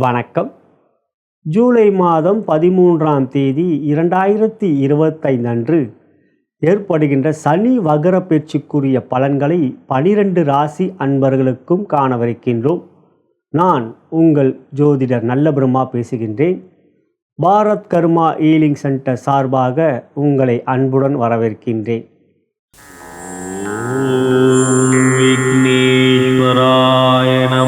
வணக்கம். ஜூலை மாதம் பதிமூன்றாம் தேதி இரண்டாயிரத்தி இருபத்தைந்து அன்று ஏற்படுகின்ற சனி வகர பேச்சுக்குரிய பலன்களை பனிரெண்டு ராசி அன்பர்களுக்கும் காணவிருக்கின்றோம். நான் உங்கள் ஜோதிடர் நல்லபிரமா பேசுகின்றேன். பாரத் கர்மா ஈலிங் சென்டர் சார்பாக உங்களை அன்புடன் வரவேற்கின்றேன். விக்னேஸ்வராய நம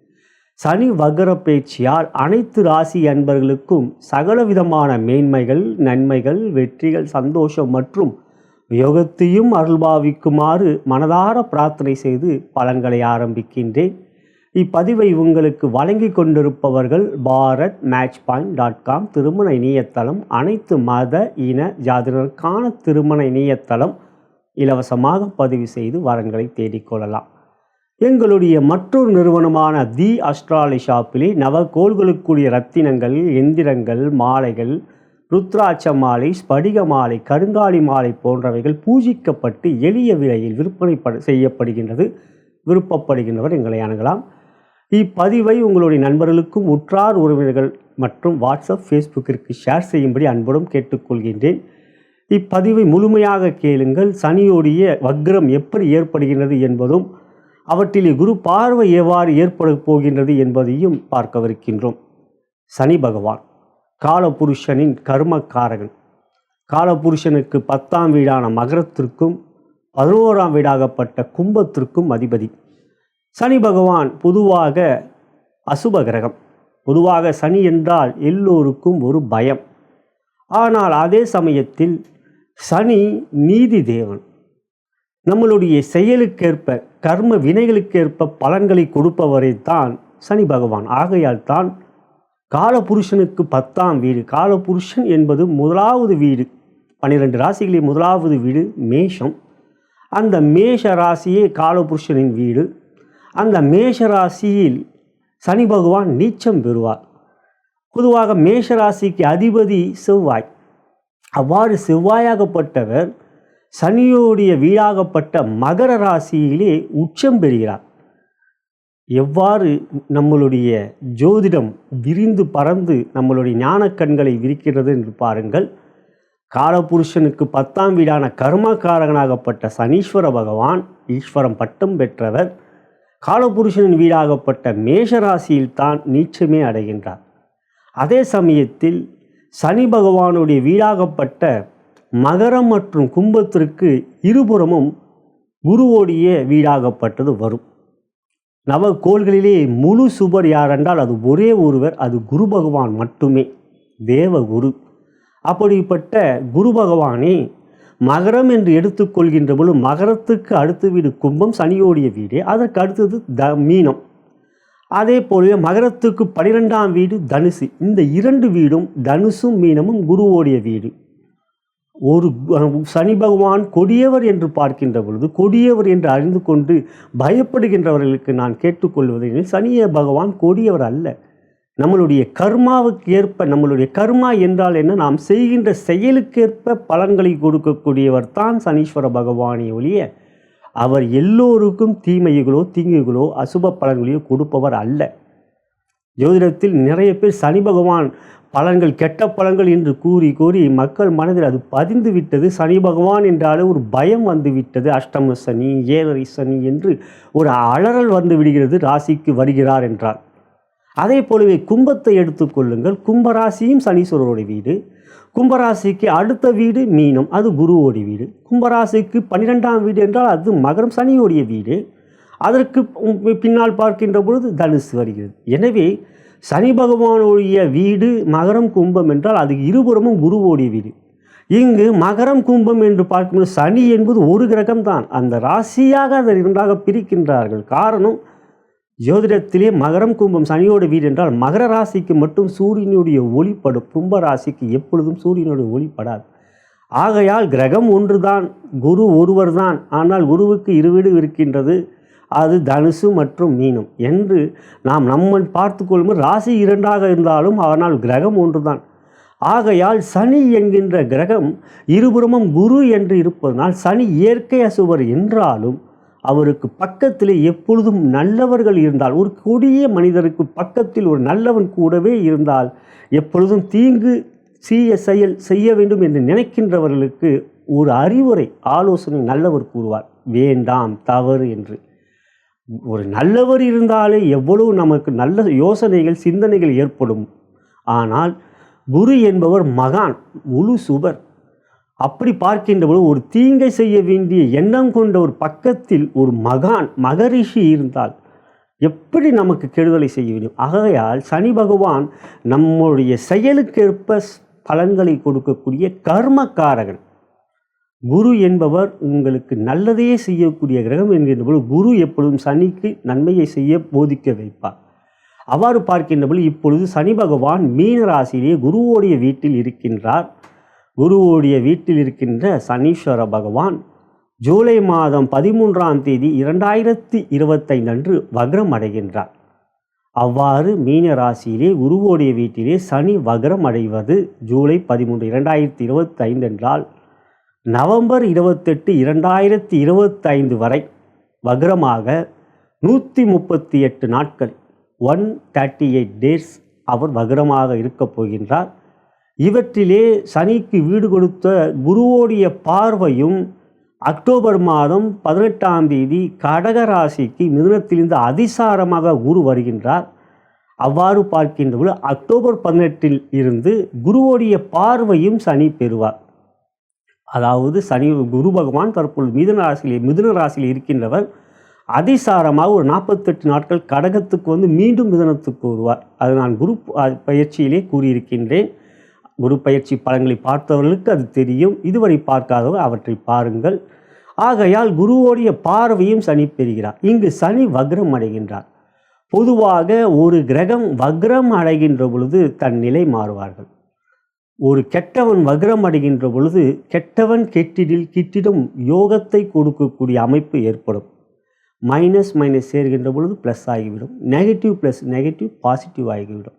சனி வகர பேச்சியால் அனைத்து ராசி அன்பர்களுக்கும் சகலவிதமான மேன்மைகள் நன்மைகள் வெற்றிகள் சந்தோஷம் மற்றும் யோகத்தையும் அருள்பாவிக்குமாறு மனதார பிரார்த்தனை செய்து பலன்களை ஆரம்பிக்கின்றேன். இப்பதிவை உங்களுக்கு வழங்கி கொண்டிருப்பவர்கள் Bharat match point dot com திருமண இணையதளம் அனைத்து மத இன ஜாதினருக்கான திருமண இணையதளம் இலவசமாக பதிவு செய்து வரன்களை தேடிக்கொள்ளலாம் எங்களுடைய மற்றொரு நிறுவனமான தி அஸ்ட்ராலி ஷாப்பிலே நவகோள்களுக்குரிய ரத்தினங்கள் எந்திரங்கள் மாலைகள் ருத்ராட்ச மாலை ஸ்படிக மாலை கருங்காலி மாலை போன்றவைகள் பூஜிக்கப்பட்டு எளிய விலையில் விற்பனை செய்யப்படுகின்றது விருப்பப்படுகின்றவர் எங்களை அணுகலாம். இப்பதிவை உங்களுடைய நண்பர்களுக்கும் உற்றார் உறவினர்கள் மற்றும் வாட்ஸ்அப் ஃபேஸ்புக்கிற்கு ஷேர் செய்யும்படி அன்புடன் கேட்டுக்கொள்கின்றேன். இப்பதிவை முழுமையாக கேளுங்கள். சனியோடைய வக்ரம் எப்படி ஏற்படுகின்றது என்பதும் அவற்றிலே குரு பார்வை எவ்வாறு ஏற்பட போகின்றது என்பதையும் பார்க்கவிருக்கின்றோம். சனி பகவான் காலபுருஷனின் கர்மக்காரகன். காலபுருஷனுக்கு பத்தாம் வீடான மகரத்திற்கும் பதினோராம் வீடாகப்பட்ட கும்பத்திற்கும் அதிபதி. சனி பகவான் பொதுவாக அசுப கிரகம். பொதுவாக சனி என்றால் எல்லோருக்கும் ஒரு பயம். ஆனால் அதே சமயத்தில் சனி நீதி தேவன். நம்மளுடைய செயலுக்கேற்ப கர்ம வினைகளுக்கேற்ப பலன்களை கொடுப்பவரை தான் சனி பகவான். ஆகையால் தான் காலபுருஷனுக்கு பத்தாம் வீடு. காலபுருஷன் என்பது முதலாவது வீடு. பன்னிரெண்டு ராசிகளில் முதலாவது வீடு மேஷம். அந்த மேஷ ராசியே காலபுருஷனின் வீடு. அந்த மேஷ ராசியில் சனி பகவான் நீச்சம் பெறுவார். பொதுவாக மேஷ ராசிக்கு அதிபதி செவ்வாய். அவ்வாறு செவ்வாயாகப்பட்டவர் சனியோடைய வீடாகப்பட்ட மகர ராசியிலே உச்சம் பெறுகிறார். எவ்வாறு நம்மளுடைய ஜோதிடம் விரிந்து பறந்து நம்மளுடைய ஞானக்கண்களை விரிக்கிறது என்று பாருங்கள். காலபுருஷனுக்கு பத்தாம் வீடான கர்மகாரகனாகப்பட்ட சனீஸ்வர பகவான் ஈஸ்வரம் பட்டம் பெற்றவர். காலபுருஷனின் வீடாகப்பட்ட மேஷராசியில் தான் நீச்சமே அடைகின்றார். அதே சமயத்தில் சனி பகவானுடைய வீடாகப்பட்ட மகரம் மற்றும் கும்பத்திற்கு இருபுறமும் குருவோடைய வீடாகப்பட்டது வரும். நவகோள்களிலே முழு சுபர் யாரென்றால் அது ஒரே ஒருவர் அது குரு பகவான் மட்டுமே தேவகுரு அப்படிப்பட்ட குரு பகவானே மகரம் என்று எடுத்துக்கொள்கின்ற பொழுது மகரத்துக்கு அடுத்த வீடு கும்பம் சனியோடைய வீடு அதற்கு அடுத்தது த மீனம். அதே போல மகரத்துக்கு பனிரெண்டாம் வீடு தனுசு. இந்த இரண்டு வீடும் தனுசும் மீனமும் குருவோடைய வீடு. ஒரு சனி பகவான் கொடியவர் என்று பார்க்கின்ற பொழுது கொடியவர் என்று அறிந்து கொண்டு பயப்படுகின்றவர்களுக்கு நான் கேட்டுக்கொள்வது சனிய பகவான் கொடியவர் அல்ல. நம்மளுடைய கர்மாவுக்கு ஏற்ப நம்மளுடைய கர்மா என்றால் என்ன? நாம் செய்கின்ற செயலுக்கேற்ப பலன்களை கொடுக்கக்கூடியவர் தான் சனீஸ்வர பகவானே ஒழிய அவர் எல்லோருக்கும் தீமைகளோ தீங்குகளோ அசுப பலன்களையோ கொடுப்பவர் அல்ல. ஜோதிடத்தில் நிறைய பேர் சனி பகவான் பலன்கள் கெட்ட பலன்கள் என்று கூறி கூறி மக்கள் மனதில் அது பதிந்து விட்டது சனி பகவான் என்றாலே ஒரு பயம் வந்து விட்டது அஷ்டம சனி ஏழரை சனி என்று ஒரு அலறல் வந்து விடுகிறது. ராசிக்கு வருகிறார் என்றார். அதே போலவே கும்பத்தை எடுத்துக்கொள்ளுங்கள் கும்பராசியும் சனீஸ்வரருடைய வீடு. கும்பராசிக்கு அடுத்த வீடு மீனம் அது குருவோடைய வீடு. கும்பராசிக்கு பன்னிரெண்டாம் வீடு என்றால் அது மகரம் சனியோடைய வீடு. அதற்கு பின்னால் பார்க்கின்ற பொழுது தனுசு வருகிறது. எனவே சனி பகவானுடைய வீடு மகரம் கும்பம் என்றால் அது இருபுறமும் குருவோடைய வீடு. இங்கு மகரம் கும்பம் என்று பார்க்கும்போது சனி என்பது ஒரு கிரகம் தான் அந்த ராசியாக அதை இரண்டாக பிரிக்கின்றார்கள். காரணம் ஜோதிடத்திலே மகரம் கும்பம் சனியோட வீடு என்றால் மகர ராசிக்கு மட்டும் சூரியனுடைய ஒளிப்படும் கும்ப ராசிக்கு எப்பொழுதும் சூரியனுடைய ஒளிப்படாது. ஆகையால் கிரகம் ஒன்றுதான் குரு ஒருவர் தான் ஆனால் குருவுக்கு இரு வீடு இருக்கின்றது. அது தனுசு மற்றும் மீனம் என்று நாம் நம்மை பார்த்து கொள்ளும் ராசி இரண்டாக இருந்தாலும் ஆனால் கிரகம் ஒன்றுதான். ஆகையால் சனி என்கின்ற கிரகம் இருபுறமும் குரு என்று இருப்பதனால் சனி இயற்கை அசுவர் என்றாலும் அவருக்கு பக்கத்திலே எப்பொழுதும் நல்லவர்கள் இருந்தால் ஒரு கொடிய மனிதருக்கு பக்கத்தில் ஒரு நல்லவன் கூடவே இருந்தால் எப்பொழுதும் தீங்கு சீய செயல் செய்ய வேண்டும் என்று நினைக்கின்றவர்களுக்கு ஒரு அறிவுரை ஆலோசனை நல்லவர் கூறுவார். வேண்டாம் தவறு என்று. ஒரு நல்லவர் இருந்தாலே எவ்வளவு நமக்கு நல்ல யோசனைகள் சிந்தனைகள் ஏற்படும். ஆனால் குரு என்பவர் மகான் முழு சுபர் அப்படி பார்க்கின்ற பொழுது ஒரு தீங்கை செய்ய வேண்டிய எண்ணம் கொண்ட ஒரு பக்கத்தில் ஒரு மகான் மகரிஷி இருந்தால் எப்படி நமக்கு கெடுதலை செய்ய வேண்டும் ஆகையால் சனி பகவான் நம்முடைய செயலுக்கேற்ப பலன்களை கொடுக்கக்கூடிய கர்மக்காரகன். குரு என்பவர் உங்களுக்கு நல்லதையே செய்யக்கூடிய கிரகம் என்கின்ற பொழுது குரு எப்பொழுதும் சனிக்கு நன்மையை செய்ய போதிக்க வைப்பார். அவ்வாறு பார்க்கின்ற பொழுது இப்பொழுது சனி பகவான் மீன ராசியிலே குருவோடைய வீட்டில் இருக்கின்றார். குருவோடைய வீட்டில் இருக்கின்ற சனீஸ்வர பகவான் ஜூலை மாதம் பதிமூன்றாம் தேதி இரண்டாயிரத்தி இருபத்தைந்து அன்று வக்ரம் அடைகின்றார். அவ்வாறு மீன ராசியிலே குருவோடைய வீட்டிலே சனி வக்ரம் அடைவது ஜூலை பதிமூன்று இரண்டாயிரத்தி இருபத்தைந்து என்றால் நவம்பர் இருபத்தெட்டு இரண்டாயிரத்தி இருபத்தைந்து வரை வக்ரமாக நூற்றி முப்பத்தி எட்டு நாட்கள் ஒன் தேர்ட்டி எயிட் டேஸ் அவர் வக்ரமாக இருக்கப் போகின்றார். இவற்றிலே சனிக்கு வீடு கொடுத்த குருவோடைய பார்வையும் அக்டோபர் மாதம் பதினெட்டாம் தேதி கடக ராசிக்கு மிதுனத்திலிருந்து அதிசாரமாக குரு வருகின்றார். அவ்வாறு பார்க்கின்ற பொழுது அக்டோபர் பதினெட்டில் இருந்து குருவோடைய பார்வையும் சனி பெறுவார். அதாவது சனி குரு பகவான் தற்பொழுது மிதுன ராசியில் மிதுன ராசியில் இருக்கின்றவர் அதிசாரமாக ஒரு நாற்பத்தெட்டு நாட்கள் கடகத்துக்கு வந்து மீண்டும் மிதனத்துக்கு வருவார். அது நான் குரு பயிற்சியிலே கூறியிருக்கின்றேன். குரு பயிற்சி பலன்களை பார்த்தவர்களுக்கு அது தெரியும். இதுவரை பார்க்காதவர் அவற்றை பாருங்கள். ஆகையால் குருவோடைய பார்வையும் சனி பெறுகிறார். இங்கு சனி வக்ரம் அடைகின்றார். பொதுவாக ஒரு கிரகம் வக்ரம் அடைகின்ற பொழுது தன் நிலை மாறுவார்கள். ஒரு கெட்டவன் வக்ரம் அடைகின்ற பொழுது கெட்டவன் கெட்டிடில் கிட்டிடும் யோகத்தை கொடுக்கக்கூடிய அமைப்பு ஏற்படும். மைனஸ் மைனஸ் சேர்கின்ற பொழுது ப்ளஸ் ஆகிவிடும். நெகட்டிவ் ப்ளஸ் நெகட்டிவ் பாசிட்டிவ் ஆகிவிடும்.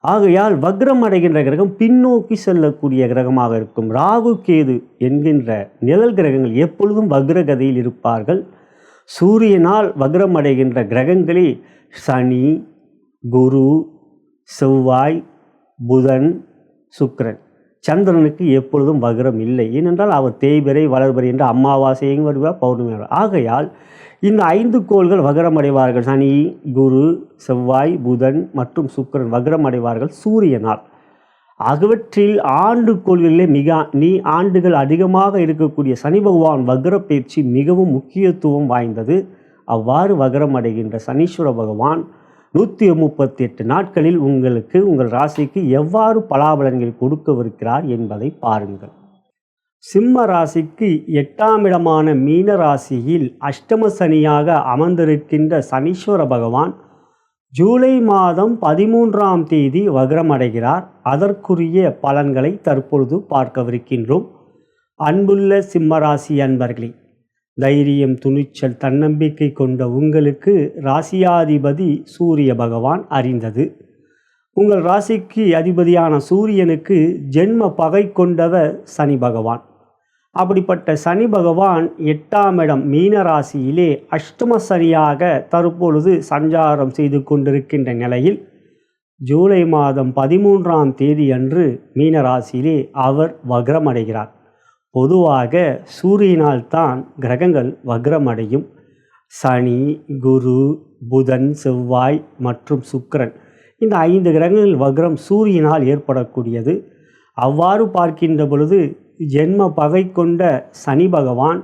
ஆகையால் வக்ரம் அடைகின்ற கிரகம் பின்னோக்கி செல்லக்கூடிய கிரகமாக இருக்கும். ராகு கேது என்கின்ற நிழல் கிரகங்கள் எப்பொழுதும் வக்ரகதையில் இருப்பார்கள். சூரியனால் வக்ரம் அடைகின்ற கிரகங்களில் சனி குரு செவ்வாய் புதன் சுக்கரன். சந்திரனுக்கு எப்பொழுதும் வகரம் இல்லை. ஏனென்றால் அவர் தேய்பிறை வளர்பிறை என்று அமாவாசையும் வருவார் பௌர்ணமி ஆகையால் இந்த ஐந்து கோள்கள் வகரம் அடைவார்கள் சனி குரு செவ்வாய் புதன் மற்றும் சுக்கிரன் வகரம் அடைவார்கள் சூரியனால். ஆகவற்றில் ஆண்டு கோள்களிலே மிக நீ ஆண்டுகள் அதிகமாக இருக்கக்கூடிய சனி பகவான் வக்ர பயிற்சி மிகவும் முக்கியத்துவம் வாய்ந்தது. அவ்வாறு வகரம் அடைகின்ற சனீஸ்வர பகவான் நூற்றி முப்பத்தி எட்டு நாட்களில் உங்களுக்கு உங்கள் ராசிக்கு எவ்வாறு பலாபலன்கள் கொடுக்கவிருக்கிறார் என்பதை பாருங்கள். சிம்ம ராசிக்கு எட்டாம் இடமான மீன ராசியில் அஷ்டம சனியாக அமர்ந்திருக்கின்ற சனீஸ்வர பகவான் ஜூலை மாதம் பதிமூன்றாம் தேதி வக்ரமடைகிறார் அதற்குரிய பலன்களை தற்பொழுது பார்க்கவிருக்கின்றோம். அன்புள்ள சிம்மராசி அன்பர்களே தைரியம் துணிச்சல் தன்னம்பிக்கை கொண்ட உங்களுக்கு ராசியாதிபதி சூரிய பகவான் அறிந்தது. உங்கள் ராசிக்கு அதிபதியான சூரியனுக்கு ஜென்ம பகை கொண்டவர் சனி பகவான். அப்படிப்பட்ட சனி பகவான் எட்டாம் இடம் மீன ராசியிலே அஷ்டம சனியாக தற்பொழுது சஞ்சாரம் செய்து கொண்டிருக்கின்ற நிலையில் ஜூலை மாதம் பதிமூன்றாம் தேதி அன்று மீன ராசியிலே அவர் வக்ரமடைகிறார். பொதுவாக சூரியனால் தான் கிரகங்கள் வக்ரமடையும். சனி குரு புதன் செவ்வாய் மற்றும் சுக்கிரன். இந்த ஐந்து கிரகங்கள் வக்ரம் சூரியனால் ஏற்படக்கூடியது. அவ்வாறு பார்க்கின்ற பொழுது ஜென்ம பகை கொண்ட சனி பகவான்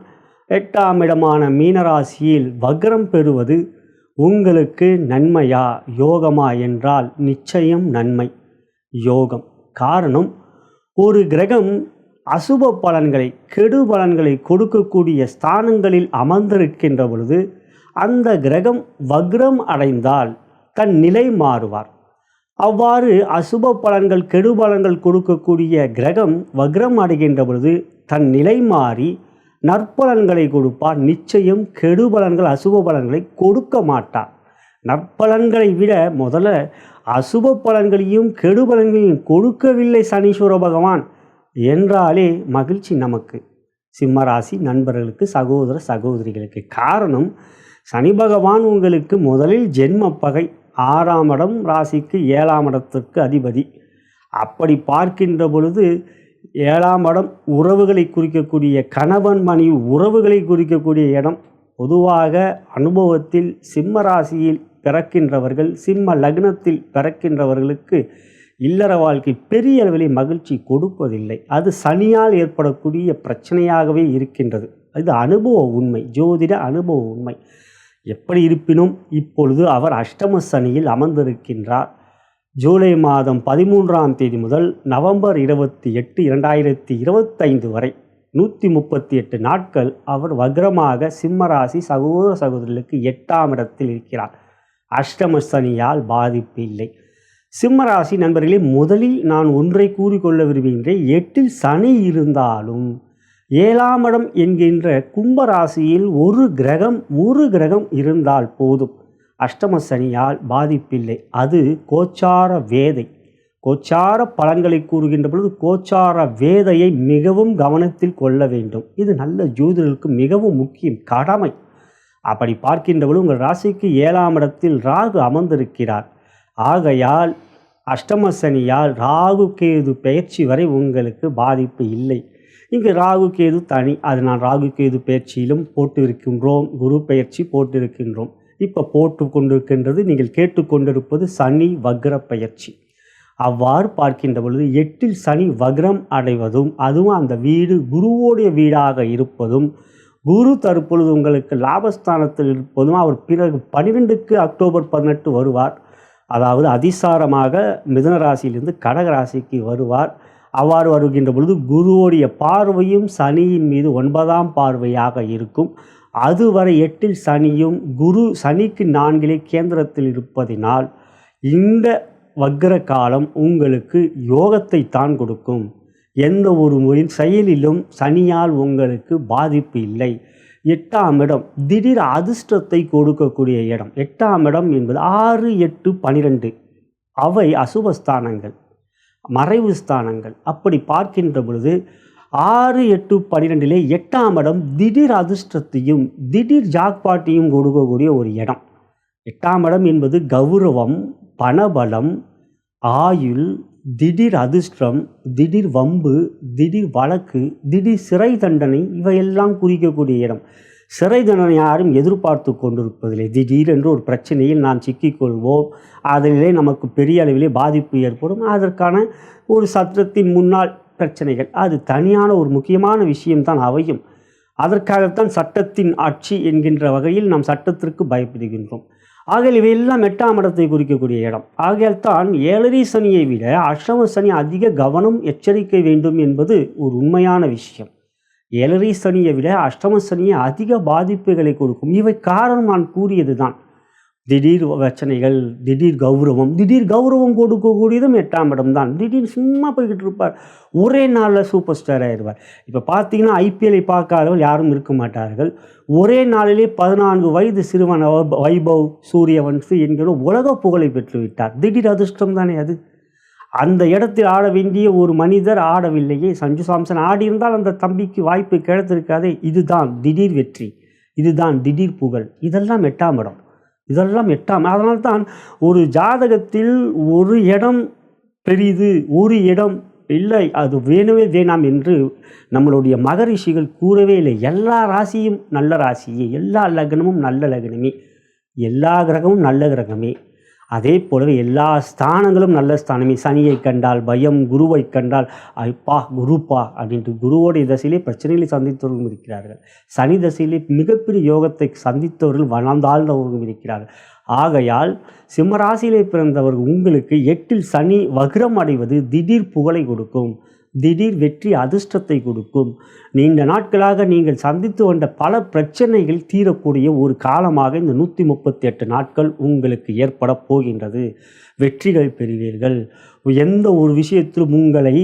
எட்டாம் இடமான மீனராசியில் வக்ரம் பெறுவது உங்களுக்கு நன்மையா யோகமா என்றால் நிச்சயம் நன்மை. யோகம். காரணம் ஒரு கிரகம் அசுப பலன்களை கெடு பலன்களை கொடுக்கக்கூடிய ஸ்தானங்களில் அமர்ந்திருக்கின்ற பொழுது அந்த கிரகம் வக்ரம் அடைந்தால் தன் நிலை மாறுவார். அவ்வாறு அசுப பலன்கள் கெடு பலன்கள் கொடுக்கக்கூடிய கிரகம் வக்ரம் அடைகின்ற பொழுது தன் நிலை மாறி நற்பலன்களை கொடுப்பார். நிச்சயம் கெடு பலன்கள் அசுப பலன்களை கொடுக்க மாட்டார். நற்பலன்களை விட முதல்ல அசுப பலன்களையும் கெடு பலன்களையும் கொடுக்கவில்லை சனீஸ்வர பகவான். என்றாலே மகிழ்ச்சி நமக்கு. சிம்மராசி நண்பர்களுக்கு சகோதர சகோதரிகளுக்கு. காரணம் சனி பகவான் உங்களுக்கு முதலில் ஜென்ம பகை. ஆறாம் இடம் ராசிக்கு ஏழாம் இடத்திற்கு அதிபதி. அப்படி பார்க்கின்ற பொழுது ஏழாம் இடம் உறவுகளை குறிக்கக்கூடிய கணவன் மனைவி உறவுகளை குறிக்கக்கூடிய இடம். பொதுவாக அனுபவத்தில் சிம்ம ராசியில் பிறக்கின்றவர்கள் சிம்ம லக்னத்தில் பிறக்கின்றவர்களுக்கு இல்லற வாழ்க்கை பெரிய அளவில் மகிழ்ச்சி கொடுப்பதில்லை. அது சனியால் ஏற்படக்கூடிய பிரச்சனையாகவே இருக்கின்றது. இது அனுபவ உண்மை ஜோதிட அனுபவ உண்மை. எப்படி இருப்பினும் இப்பொழுது அவர் அஷ்டம சனியில் அமர்ந்திருக்கின்றார். ஜூலை மாதம் பதிமூன்றாம் தேதி முதல் நவம்பர் இருபத்தி எட்டு இரண்டாயிரத்தி இருபத்தைந்து வரை நூற்றி முப்பத்தி எட்டு நாட்கள் அவர் வக்ரமாக சிம்மராசி சகோதர சகோதரர்களுக்கு எட்டாம் இடத்தில் இருக்கிறார். அஷ்டம சனியால் பாதிப்பு இல்லை. சிம்மராசி நண்பர்களே முதலில் நான் ஒன்றை கூறிக்கொள்ள விரும்புகின்றேன். எட்டில் சனி இருந்தாலும் ஏழாம் இடம் என்கின்ற கும்பராசியில் ஒரு கிரகம் ஒரு கிரகம் இருந்தால் போதும். அஷ்டம சனியால் பாதிப்பில்லை. அது கோச்சார வேதை. கோச்சார பலன்களை கூறுகின்ற பொழுது கோச்சார வேதையை மிகவும் கவனத்தில் கொள்ள வேண்டும். இது நல்ல ஜோதிடருக்கு மிகவும் முக்கியம் கடமை. அப்படி பார்க்கின்ற பொழுது உங்கள் ராசிக்கு ஏழாம் இடத்தில் ராகு அமர்ந்திருக்கிறார். ஆகையால் அஷ்டம சனியால் ராகு கேது பெயர்ச்சி வரை உங்களுக்கு பாதிப்பு இல்லை. இங்கு ராகு கேது தனி. அது நான் ராகு கேது பயிற்சியிலும் போட்டு இருக்கின்றோம் குரு பெயர்ச்சி போட்டு இருக்கின்றோம் இப்போ போட்டு கொண்டிருக்கின்றது நீங்கள் கேட்டுக்கொண்டிருப்பது சனி வக்ர பயிற்சி அவ்வாறு பார்க்கின்ற பொழுது எட்டில் சனி வக்ரம் அடைவதும் அதுவும் அந்த வீடு குருவோடைய வீடாக இருப்பதும் குரு தற்பொழுது உங்களுக்கு லாபஸ்தானத்தில் இருப்பதும் அவர் பிறகு பன்னிரெண்டுக்கு அக்டோபர் பதினெட்டு வருவார். அதாவது அதிசாரமாக மிதுனராசியிலிருந்து கடகராசிக்கு வருவார். அவ்வாறு வருகின்ற பொழுது குருவோடைய பார்வையும் சனியின் மீது ஒன்பதாம் பார்வையாக இருக்கும். அதுவரை எட்டில் சனியும் குரு சனிக்கு நான்கிலே கேந்திரத்தில் இருப்பதினால் இந்த வக்ர காலம் உங்களுக்கு யோகத்தை தான் கொடுக்கும். எந்த ஒரு முறை செயலிலும் சனியால் உங்களுக்கு பாதிப்பு இல்லை. எட்டாம் இடம் திடீர் அதிர்ஷ்டத்தை கொடுக்கக்கூடிய இடம். எட்டாம் இடம் என்பது ஆறு எட்டு பனிரெண்டு. அவை அசுபஸ்தானங்கள் மறைவு ஸ்தானங்கள். அப்படி பார்க்கின்ற பொழுது ஆறு எட்டு பன்னிரெண்டிலே எட்டாம் இடம் திடீர் அதிர்ஷ்டத்தையும் திடீர் ஜாக்பாட்டையும் கொடுக்கக்கூடிய ஒரு இடம். எட்டாம் இடம் என்பது கௌரவம் பணபலம் ஆயுள் திடீர் அதிர்ஷ்டம் திடீர் வம்பு திடீர் வழக்கு திடீர் சிறை தண்டனை இவையெல்லாம் குறிக்கக்கூடிய இடம். சிறை தண்டனை யாரும் எதிர்பார்த்து கொண்டிருப்பதில்லை. திடீரென்று ஒரு பிரச்சனையில் நாம் சிக்கிக்கொள்வோம். அதிலே நமக்கு பெரிய அளவிலே பாதிப்பு ஏற்படும். அதற்கான ஒரு சட்டத்தின் முன்னால் பிரச்சனைகள். அது தனியான ஒரு முக்கியமான விஷயம்தான் அவையும். அதற்காகத்தான் சட்டத்தின் ஆட்சி என்கின்ற வகையில் நாம் சட்டத்திற்கு பயப்படுகின்றோம். ஆகையில் இவையெல்லாம் எட்டாம் இடத்தை குறிக்கக்கூடிய இடம். ஆகையால் தான் ஏழரை சனியை விட அஷ்டம சனி அதிக கவனம் எச்சரிக்கை வேண்டும் என்பது ஒரு உண்மையான விஷயம். ஏழரை சனியை விட அஷ்டம சனியை அதிக பாதிப்புகளை கொடுக்கும். இவை காரணம் நான் கூறியது தான் திடீர் பிரச்சனைகள் திடீர் கௌரவம் திடீர் கௌரவம் கொடுக்கக்கூடியதும் எட்டாம் இடம் தான் திடீர் சும்மா போய்கிட்டு இருப்பார். ஒரே நாளில் சூப்பர் ஸ்டார் ஆயிடுவார் இப்போ பார்த்தீங்கன்னா ஐபிஎல்லை பார்க்காதவர்கள் யாரும் இருக்க மாட்டார்கள். ஒரே நாளிலே பதினான்கு வயது சிறுவன் வைபவ் சூரியவன்சு என்கிற உலக புகழை பெற்று விட்டார் திடீர் அதிர்ஷ்டம் தானே அது? அந்த இடத்தில் ஆட வேண்டிய ஒரு மனிதர் ஆடவில்லையே. சஞ்சு சாம்சன் ஆடியிருந்தால் அந்த தம்பிக்கு வாய்ப்பு கிடைத்திருக்காதே. இதுதான் திடீர் வெற்றி. இதுதான் திடீர் புகழ். இதெல்லாம் எட்டாம் இடம். இதெல்லாம் எட்டாம் அதனால்தான் ஒரு ஜாதகத்தில் ஒரு இடம் பெரிது ஒரு இடம் இல்லை அது வேணவே வேணாம் என்று நம்மளுடைய மகரிஷிகள் கூறவே இல்லை. எல்லா ராசியும் நல்ல ராசியே எல்லா லக்னமும் நல்ல லக்னமே எல்லா கிரகமும் நல்ல கிரகமே. அதே போலவே எல்லா ஸ்தானங்களும் நல்ல ஸ்தானமே. சனியை கண்டால் பயம் குருவை கண்டால் ஐப்பா குருப்பா அப்படின்ட்டு குருவோடைய தசையிலே பிரச்சனைகளை சந்தித்தவர்களும் இருக்கிறார்கள். சனி தசையிலே மிகப்பெரிய யோகத்தை சந்தித்தவர்கள் வளர்ந்தாழ்ந்தவர்களும் இருக்கிறார்கள். ஆகையால் சிம்மராசியிலே பிறந்தவர்கள் உங்களுக்கு எட்டில் சனி வக்ரம் அடைவது திடீர் புகழை கொடுக்கும். திடீர் வெற்றி அதிர்ஷ்டத்தை கொடுக்கும். நீண்ட நாட்களாக நீங்கள் சந்தித்து வந்த பல பிரச்சனைகள் தீரக்கூடிய ஒரு காலமாக இந்த நூற்றி முப்பத்தி எட்டு நாட்கள் உங்களுக்கு ஏற்பட போகின்றது. வெற்றிகள் பெறுவீர்கள். எந்த ஒரு விஷயத்திலும் உங்களை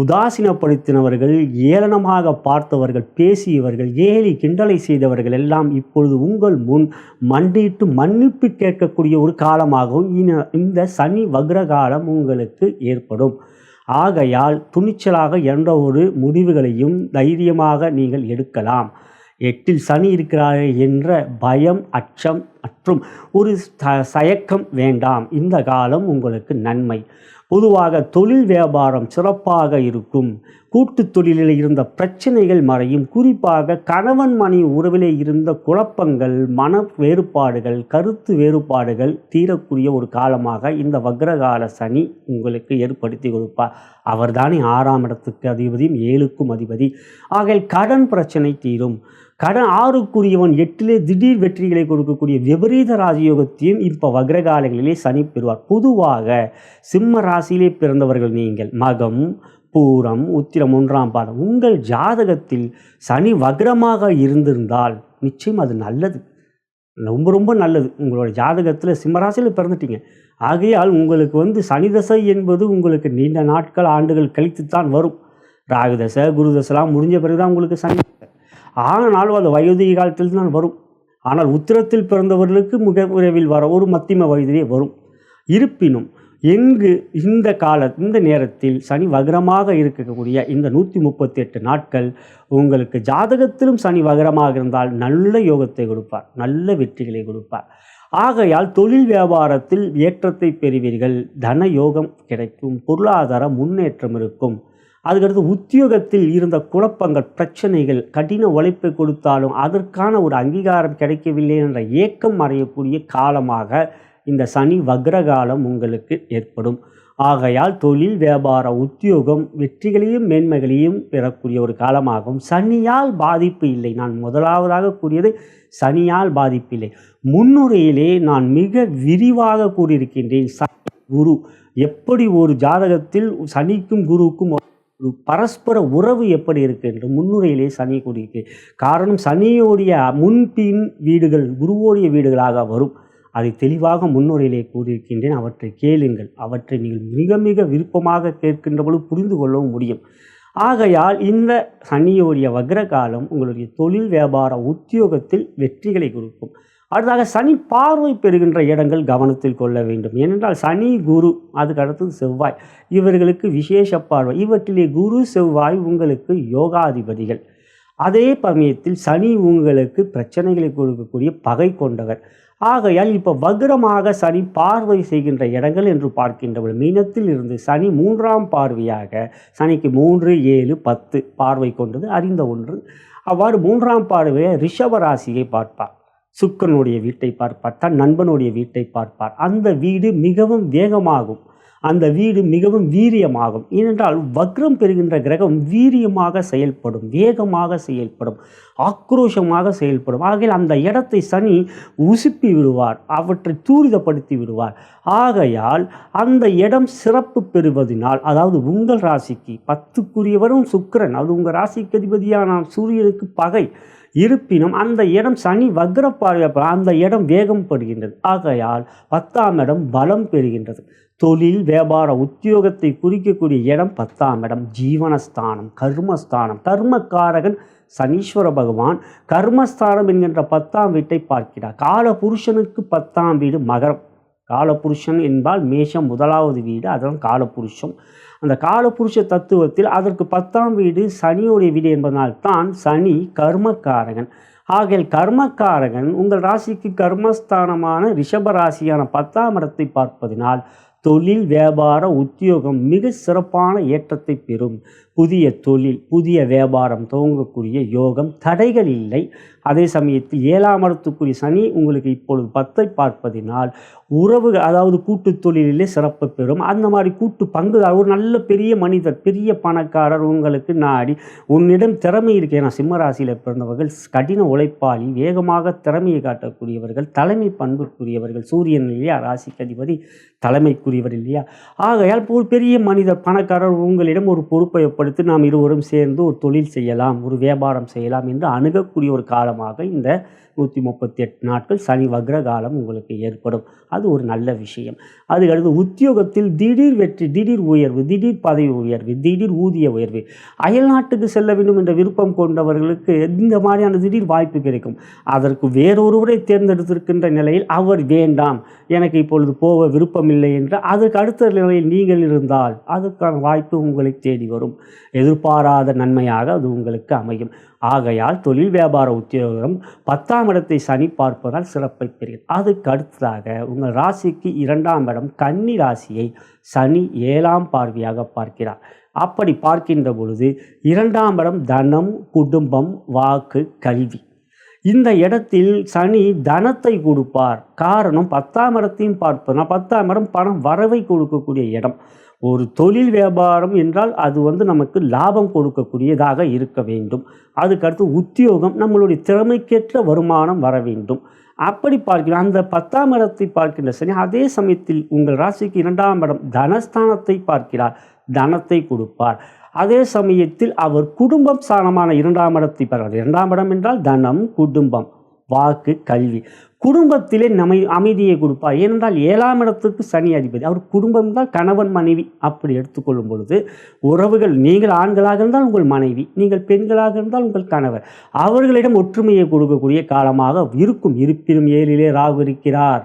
உதாசீனப்படுத்தினவர்கள் ஏளனமாக பார்த்தவர்கள் பேசியவர்கள் ஏலி கிண்டலை செய்தவர்கள் எல்லாம் இப்பொழுது உங்கள் முன் மண்டிட்டு மன்னிப்பு கேட்கக்கூடிய ஒரு காலமாகவும் இந்த சனி வக்ரகாலம் உங்களுக்கு ஏற்படும். ஆகையால் துணிச்சலாக என்ற ஒரு முடிவுகளையும் தைரியமாக நீங்கள் எடுக்கலாம். எட்டில் சனி இருக்கிறார் என்ற பயம் அச்சம் மற்றும் ஒரு சயக்கம் வேண்டாம். இந்த காலம் உங்களுக்கு நன்மை. பொதுவாக தொழில் வியாபாரம் சிறப்பாக இருக்கும். கூட்டு தொழிலில் இருந்த பிரச்சனைகள் மறையும். குறிப்பாக கணவன் மனைவி உறவிலே இருந்த குழப்பங்கள் மன வேறுபாடுகள் கருத்து வேறுபாடுகள் தீரக்கூடிய ஒரு காலமாக இந்த வக்ரகால சனி உங்களுக்கு ஏற்படுத்தி கொடுப்பார். அவர்தானே ஆறாம் இடத்துக்கு அதிபதியும் ஏழுக்கும் அதிபதி. ஆகையால் கடன் பிரச்சனை தீரும். கடன் ஆறுக்குரியவன் எட்டிலே திடீர் வெற்றிகளை கொடுக்கக்கூடிய விபரீத ராஜயோகத்தையும் இப்போ வக்ரகாலங்களிலே சனி பெறுவார். பொதுவாக சிம்ம ராசியிலே பிறந்தவர்கள் நீங்கள் மகம் பூரம் உத்திரம் ஒன்றாம் பாதம். உங்கள் ஜாதகத்தில் சனி வக்ரமாக இருந்திருந்தால் நிச்சயம் அது நல்லது. ரொம்ப ரொம்ப நல்லது. உங்களோட ஜாதகத்தில் சிம்மராசியில் பிறந்துட்டீங்க. ஆகையால் உங்களுக்கு வந்து சனி தசை என்பது உங்களுக்கு நீண்ட நாட்கள் ஆண்டுகள் கழித்துத்தான் வரும். ராகு தசை குரு தசைலாம் முடிஞ்ச பிறகு தான் உங்களுக்கு சனி. ஆனாலும் அது வயோதிக காலத்தில் தான் வரும். ஆனால் உத்திரத்தில் பிறந்தவர்களுக்கு மிக விரைவில் வர ஒரு மத்திம வயதிலே வரும். இருப்பினும் எங்கு இந்த கால இந்த நேரத்தில் சனி வகரமாக இருக்கக்கூடிய இந்த நூற்றி முப்பத்தி எட்டு நாட்கள் உங்களுக்கு ஜாதகத்திலும் சனி வகரமாக இருந்தால் நல்ல யோகத்தை கொடுப்பார் நல்ல வெற்றிகளை கொடுப்பார். ஆகையால் தொழில் வியாபாரத்தில் ஏற்றத்தை பெறுவீர்கள் தன யோகம் கிடைக்கும் பொருளாதார முன்னேற்றம் இருக்கும். அதுக்கடுத்து உத்தியோகத்தில் இருந்த குழப்பங்கள் பிரச்சனைகள் கடின உழைப்பை கொடுத்தாலும் அதற்கான ஒரு அங்கீகாரம் கிடைக்கவில்லை என்ற ஏக்கம் மறையக்கூடிய காலமாக இந்த சனி வக்ரகாலம் உங்களுக்கு ஏற்படும். ஆகையால் தொழில் வியாபார உத்தியோகம் வெற்றிகளையும் மேன்மைகளையும் பெறக்கூடிய ஒரு காலமாகும். சனியால் பாதிப்பு இல்லை. நான் முதலாவதாக கூறியது சனியால் பாதிப்பு இல்லை. முன்னுரையிலே நான் மிக விரிவாக கூறியிருக்கின்றேன். சனி குரு. எப்படி ஒரு ஜாதகத்தில் சனிக்கும் குருவுக்கும் ஒரு பரஸ்பர உறவு எப்படி இருக்கு என்று முன்னுரையிலே சனி கூறியிருக்கு. காரணம் சனியோடைய முன்பின் வீடுகள் குருவோடைய வீடுகளாக வரும். அதை தெளிவாக முன்னுரையிலே கூறியிருக்கின்றேன். அவற்றை கேளுங்கள். அவற்றை நீங்கள் மிக மிக விருப்பமாக கேட்கின்ற பொழுது புரிந்து கொள்ளவும் முடியும். ஆகையால் இந்த சனியோடைய வக்ர காலம் உங்களுடைய தொழில் வியாபார உத்தியோகத்தில் வெற்றிகளை கொடுக்கும். அடுத்ததாக சனி பார்வை பெறுகின்ற இடங்கள் கவனத்தில் கொள்ள வேண்டும். ஏனென்றால் சனி குரு அதுக்கு அடுத்தது செவ்வாய் இவர்களுக்கு விசேஷ பார்வை. இவற்றிலே குரு செவ்வாய் உங்களுக்கு யோகாதிபதிகள். அதே சமயத்தில் சனி உங்களுக்கு பிரச்சனைகளை கொடுக்கக்கூடிய பகை கொண்டவர். ஆகையால் இப்போ வக்ரமாக சனி பார்வை செய்கின்ற இடங்கள் என்று பார்க்கின்றவர்கள். மீனத்தில் இருந்து சனி மூன்றாம் பார்வையாக சனிக்கு மூன்று ஏழு பத்து பார்வை கொண்டது அறிந்த ஒன்று. அவ்வாறு மூன்றாம் பார்வையை ரிஷபராசியை பார்ப்பார். சுக்கனுடைய வீட்டை பார்ப்பார் தன் நண்பனுடைய வீட்டை பார்ப்பார். அந்த வீடு மிகவும் வேகமாகும். அந்த வீடு மிகவும் வீரியமாகும். ஏனென்றால் வக்ரம் பெறுகின்ற கிரகம் வீரியமாக செயல்படும் வேகமாக செயல்படும் ஆக்ரோஷமாக செயல்படும். ஆகையில் அந்த இடத்தை சனி உசுப்பி விடுவார் அவற்றை தூரிதப்படுத்தி விடுவார். ஆகையால் அந்த இடம் சிறப்பு பெறுவதனால் அதாவது உங்கள் ராசிக்கு பத்துக்குரியவரும் சுக்கிரன் அது உங்கள் ராசிக்கு அதிபதியான சூரியனுக்கு பகை இருப்பினும் அந்த இடம் சனி வக்ர பார்வை அந்த இடம் வேகம் படுகின்றது. ஆகையால் பத்தாம் இடம் பலம் பெறுகின்றது. தொழில் வியாபார உத்தியோகத்தை குறிக்கக்கூடிய இடம் பத்தாம் இடம். ஜீவனஸ்தானம் கர்மஸ்தானம். கர்மக்காரகன் சனீஸ்வர பகவான் கர்மஸ்தானம் என்கின்ற பத்தாம் வீட்டை பார்க்கிறார். கால புருஷனுக்கு பத்தாம் வீடு மகரம். காலபுருஷன் என்பால் மேஷம் முதலாவது வீடு அதுதான் காலபுருஷம். அந்த காலபுருஷ தத்துவத்தில் அதற்கு பத்தாம் வீடு சனியோடைய வீடு என்பதனால் தான் சனி கர்மக்காரகன். ஆகிய கர்மக்காரகன் உங்கள் ராசிக்கு கர்மஸ்தானமான ரிஷப ராசியான பத்தாம் இடத்தை பார்ப்பதினால் தொழில் வியாபார உத்தியோகம் மிக சிறப்பான ஏற்றத்தை பெறும். புதிய தொழில் புதிய வியாபாரம் துவங்கக்கூடிய யோகம் தடைகள் இல்லை. அதே சமயத்தில் ஏழாம் இடத்துக்குரிய சனி உங்களுக்கு இப்பொழுது பத்தை பார்ப்பதினால் உறவு அதாவது கூட்டு தொழிலிலே சிறப்பு பெறும். அந்த மாதிரி கூட்டு பங்கு ஒரு நல்ல பெரிய மனிதர் பெரிய பணக்காரர் உங்களுக்கு நாடி உன்னிடம் திறமை இருக்கு. ஏன்னா சிம்மராசியில் பிறந்தவர்கள் கடின உழைப்பாளி வேகமாக திறமையை காட்டக்கூடியவர்கள் தலைமை பண்புக்குரியவர்கள். சூரியன் இல்லையா? ராசிக்கு அதிபதி தலைமைக்குரியவர் இல்லையா? ஆகையால் ஒரு பெரிய மனிதர் பணக்காரர் உங்களிடம் ஒரு பொறுப்பை பயன்படுத்தி நாம் இருவரும் சேர்ந்து ஒரு தொழில் செய்யலாம் ஒரு வியாபாரம் செய்யலாம் என்று அணுகக்கூடிய ஒரு காலமாக இந்த நூற்றி முப்பத்தி எட்டு நாட்கள் சனி வக்ர காலம் உங்களுக்கு ஏற்படும். அது ஒரு நல்ல விஷயம். அதுக்கடுத்து உத்தியோகத்தில் திடீர் வெற்றி திடீர் உயர்வு திடீர் பதவி உயர்வு திடீர் ஊதிய உயர்வு. அயல்நாட்டுக்கு செல்ல வேண்டும் என்ற விருப்பம் கொண்டவர்களுக்கு இந்த மாதிரியான திடீர் வாய்ப்பு கிடைக்கும். அதற்கு வேறொருவரை தேர்ந்தெடுத்திருக்கின்ற நிலையில் அவர் வேண்டாம். எனக்கு இப்பொழுது போக விருப்பமில்லை என்று அதற்கு அடுத்த நிலையில் நீங்கள் இருந்தால் அதுக்கான வாய்ப்பு உங்களை தேடி வரும். எதிர்பாராத நன்மையாக அது உங்களுக்கு அமையும். ஆகையால் தொழில் வியாபார உத்தியோகம் பத்தாம் இடத்தை சனி பார்ப்பதால் சிறப்பை பெறுகிறது. அதுக்கு அடுத்ததாக உங்கள் ராசிக்கு இரண்டாம் இடம் கன்னி ராசியை சனி ஏழாம் பார்வையாக பார்க்கிறார். அப்படி பார்க்கின்ற பொழுது இரண்டாம் இடம் தனம் குடும்பம் வாக்கு கல்வி. இந்த இடத்தில் சனி தனத்தை கொடுப்பார். காரணம் பத்தாம் இடத்தையும் பார்ப்பதுனா பத்தாம் இடம் பணம் வரவை கொடுக்கக்கூடிய இடம். ஒரு தொழில் வியாபாரம் என்றால் அது வந்து நமக்கு லாபம் கொடுக்கக்கூடியதாக இருக்க வேண்டும். அதுக்கடுத்து உத்தியோகம் நம்மளுடைய திறமைக்கேற்ற வருமானம் வர வேண்டும். அப்படி பார்க்கிற அந்த பத்தாம் இடத்தை பார்க்கின்ற சனி அதே சமயத்தில் உங்கள் ராசிக்கு இரண்டாம் இடம் தனஸ்தானத்தை பார்க்கிறார் தனத்தை கொடுப்பார். அதே சமயத்தில் அவர் குடும்பம் ஸ்தானமான இரண்டாம் இடத்தை பார்க்கிறார். இரண்டாம் இடம் என்றால் தனம் குடும்பம் வாக்கு கல்வி. குடும்பத்திலே நமை அமைதியை கொடுப்பார். ஏனென்றால் ஏழாம் இடத்துக்கு சனி அதிபதி. அவர் குடும்பம் தான் கணவன் மனைவி அப்படி எடுத்துக்கொள்ளும் பொழுது உறவுகள் நீங்கள் ஆண்களாக இருந்தால் உங்கள் மனைவி நீங்கள் பெண்களாக இருந்தால் உங்கள் கணவர். அவர்களிடம் ஒற்றுமையை கொடுக்கக்கூடிய காலமாக இருக்கும். இருப்பினும் ஏழிலே ராகு இருக்கிறார்.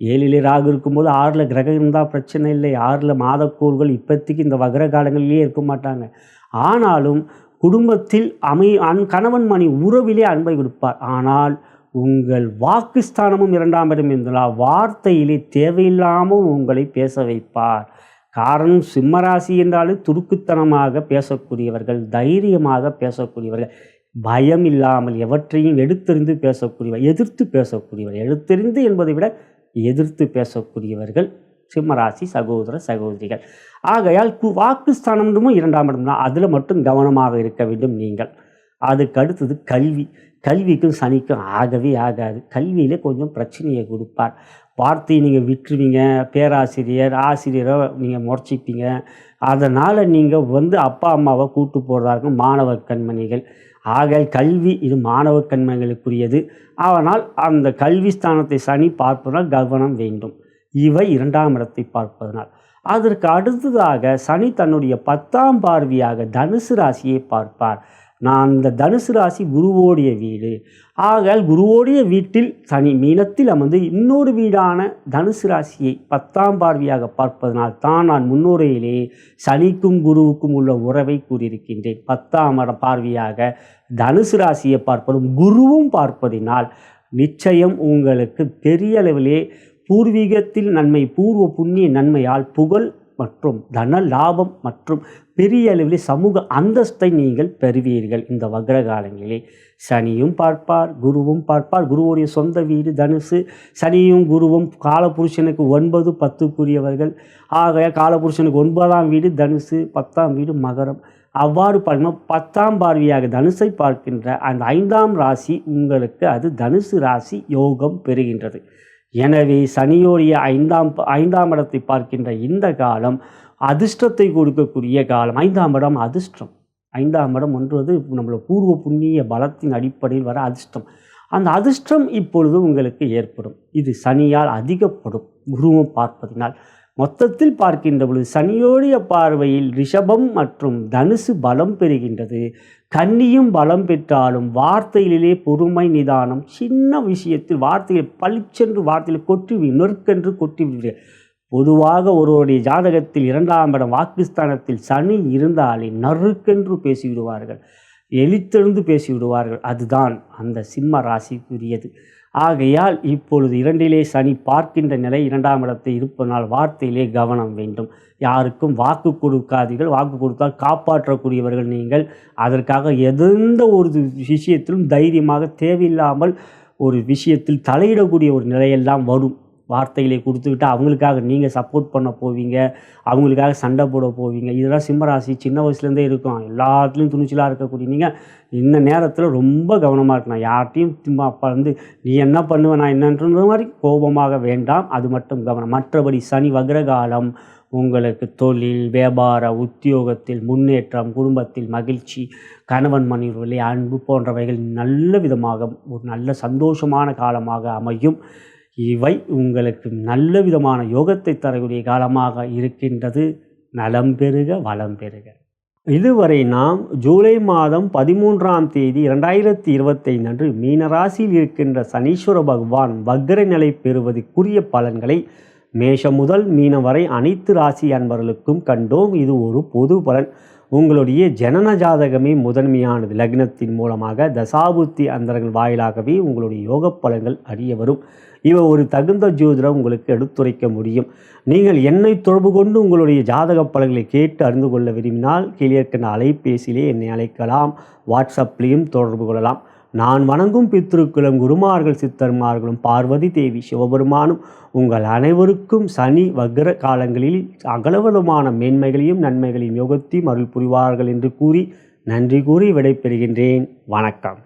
ஏழிலே ராகு இருக்கும்போது ஆறில் கிரகம் இருந்தால் பிரச்சனை இல்லை. ஆறில் மாதக்கோள்கள் இப்போதைக்கு இந்த வக்ர காலங்களிலேயே இருக்க மாட்டாங்க. ஆனாலும் குடும்பத்தில் அமை அன் கணவன் மணி உறவிலே அன்பை கொடுப்பார். ஆனால் உங்கள் வாக்குஸ்தானமும் இரண்டாம் இடம் இருந்தால் வார்த்தையிலே தேவையில்லாமல் உங்களை பேச வைப்பார். காரணம் சிம்மராசி என்றாலே துருக்குத்தனமாக பேசக்கூடியவர்கள் தைரியமாக பேசக்கூடியவர்கள் பயம் இல்லாமல் எவற்றையும் எடுத்தெறிந்து பேசக்கூடியவர் எதிர்த்து பேசக்கூடியவர் எடுத்தெறிந்து என்பதை விட எதிர்த்து பேசக்கூடியவர்கள் சிம்மராசி சகோதர சகோதரிகள். ஆகையால் கு வாக்குஸ்தானமும் இரண்டாம் இடம் தான் அதில் மட்டும் கவனமாக இருக்க வேண்டும் நீங்கள். அதுக்கு அடுத்தது கல்வி. கல்விக்கும் சனிக்கும் ஆகவே ஆகாது. கல்வியில் கொஞ்சம் பிரச்சனையை கொடுப்பார். வார்த்தையை நீங்கள் விட்டுருவீங்க. பேராசிரியர் ஆசிரியரை நீங்கள் முறைச்சிப்பீங்க. அதனால் நீங்கள் வந்து அப்பா அம்மாவை கூட்டு போகிறதா இருக்கும் மாணவ கண்மணிகள். ஆக கல்வி இது மாணவ கண்மணிகளுக்குரியது. ஆனால் அந்த கல்வி ஸ்தானத்தை சனி பார்ப்பதால் கவனம் வேண்டும். இவை இரண்டாம் இடத்தை பார்ப்பதனால். அதற்கு அடுத்ததாக சனி தன்னுடைய பத்தாம் பார்வையாக தனுசு ராசியை பார்ப்பார். நான் இந்த தனுசு ராசி குருவோடைய வீடு. ஆகால் குருவோடைய வீட்டில் சனி மீனத்தில் அமர்ந்து இன்னொரு வீடான தனுசு ராசியை பத்தாம் பார்வையாக பார்ப்பதனால் தான் நான் முன்னுரையிலே சனிக்கும் குருவுக்கும் உள்ள உறவை கூறியிருக்கின்றேன். பத்தாம் பார்வையாக தனுசு ராசியை பார்ப்பதும் குருவும் பார்ப்பதினால் நிச்சயம் உங்களுக்கு பெரிய அளவிலே பூர்வீகத்தில் நன்மை பூர்வ புண்ணிய நன்மையால் புகழ் மற்றும் தன லாபம் மற்றும் பெரிய அளவில் சமூக அந்தஸ்தை நீங்கள் பெறுவீர்கள். இந்த வக்ர காலங்களிலே சனியும் பார்ப்பார் குருவும் பார்ப்பார். குருவுடைய சொந்த வீடு தனுசு. சனியும் குருவும் காலபுருஷனுக்கு ஒன்பது பத்துக்குரியவர்கள். ஆக காலபுருஷனுக்கு ஒன்பதாம் வீடு தனுசு பத்தாம் வீடு மகரம். அவ்வாறு பார்க்கணும் பத்தாம் பார்வையாக தனுசை பார்க்கின்ற அந்த ஐந்தாம் ராசி உங்களுக்கு அது தனுசு ராசி யோகம் பெறுகின்றது. எனவே சனியோடைய ஐந்தாம் ஐந்தாம் இடத்தை பார்க்கின்ற இந்த காலம் அதிர்ஷ்டத்தை கொடுக்கக்கூடிய காலம். ஐந்தாம் இடம் அதிர்ஷ்டம். ஐந்தாம் இடம் ஒன்றுவது நம்மளோட பூர்வ புண்ணிய பலத்தின் அடிப்படையில் வர அதிர்ஷ்டம். அந்த அதிர்ஷ்டம் இப்பொழுது உங்களுக்கு ஏற்படும். இது சனியால் அதிகப்படும். குருவம் பார்ப்பதினால். மொத்தத்தில் பார்க்கின்ற பொழுது சனியோடைய பார்வையில் ரிஷபம் மற்றும் தனுசு பலம் பெறுகின்றது. கன்னியும் பலம் பெற்றாலும் வார்த்தையிலே பொறுமை நிதானம். சின்ன விஷயத்தில் வார்த்தையில் பளிச்சென்று வார்த்தையில் கொட்டி நொற்கென்று கொட்டி பொதுவாக ஒருவருடைய ஜாதகத்தில் இரண்டாம் இடம் வாக்குஸ்தானத்தில் சனி இருந்தாலே நறுக்கென்று பேசிவிடுவார்கள். எலித்தெழுந்து பேசிவிடுவார்கள். அதுதான் அந்த சிம்ம ராசிக்குரியது. ஆகையால் இப்பொழுது இரண்டிலே சனி பார்க்கின்ற நிலை இரண்டாம் இடத்தை இருப்பதனால் வார்த்தையிலே கவனம் வேண்டும். யாருக்கும் வாக்கு கொடுக்காதீர்கள். வாக்கு கொடுத்தால் காப்பாற்றக்கூடியவர்கள் நீங்கள். அதற்காக எந்த ஒரு விஷயத்திலும் தைரியமாக தேவையில்லாமல் ஒரு விஷயத்தில் தலையிடக்கூடிய ஒரு நிலையெல்லாம் வரும். வார்த்தைகளை கொடுத்துக்கிட்டு அவங்களுக்காக நீங்கள் சப்போர்ட் பண்ண போவீங்க. அவங்களுக்காக சண்டை போட போவீங்க. இதெல்லாம் சிம்மராசி சின்ன வயசுலேருந்தே இருக்கும். எல்லாத்துலேயும் துணிச்சலாக இருக்கக்கூடிய நீங்கள் இந்த நேரத்தில் ரொம்ப கவனமாக இருக்கணும். யார்கிட்டையும் திரும்ப அப்பா வந்து நீ என்ன பண்ணுவே நான் என்னன்ற மாதிரி கோபமாக வேண்டாம். அது மட்டும் கவனம். மற்றபடி சனி வக்ரகாலம் உங்களுக்கு தொழில் வியாபார உத்தியோகத்தில் முன்னேற்றம் குடும்பத்தில் மகிழ்ச்சி கணவன் மனைவி அன்பு போன்றவைகள் நல்ல விதமாக ஒரு நல்ல சந்தோஷமான காலமாக அமையும். இவை உங்களுக்கு நல்ல விதமான யோகத்தை தரக்கூடிய காலமாக இருக்கின்றது. நலம் பெறுக வளம் பெறுக. இதுவரை நாம் ஜூலை மாதம் பதிமூன்றாம் தேதி இரண்டாயிரத்தி இருபத்தைந்து அன்று மீனராசியில் இருக்கின்ற சனீஸ்வர பகவான் வக்ர நிலை பெறுவதற்குரிய பலன்களை மேஷம் முதல் மீனம் வரை அனைத்து ராசி அன்பர்களுக்கும் கண்டோம். இது ஒரு பொது பலன். உங்களுடைய ஜனன ஜாதகமே முதன்மையானது. லக்னத்தின் மூலமாக தசாபுத்தி அந்தரங்கள் வாயிலாகவே உங்களுடைய யோக பலன்கள் அறிய வரும். இவை ஒரு தகுந்த ஜோதிடம் உங்களுக்கு எடுத்துரைக்க முடியும். நீங்கள் என்னை தொடர்பு கொண்டு உங்களுடைய ஜாதக பலன்களை கேட்டு அறிந்து கொள்ள விரும்பினால் கீழே அலைபேசியிலே என்னை அழைக்கலாம். வாட்ஸ்அப்லேயும் தொடர்பு கொள்ளலாம். நான் வணங்கும் பித்திருக்குளம் குருமார்கள் சித்தர்மார்களும் பார்வதி தேவி சிவபெருமானும் உங்கள் அனைவருக்கும் சனி வக்ர காலங்களில் அகலவலுமான மேன்மைகளையும் நன்மைகளையும் யோகத்தையும் அருள் புரிவார்கள் என்று கூறி நன்றி கூறி விடைபெறுகின்றேன். வணக்கம்.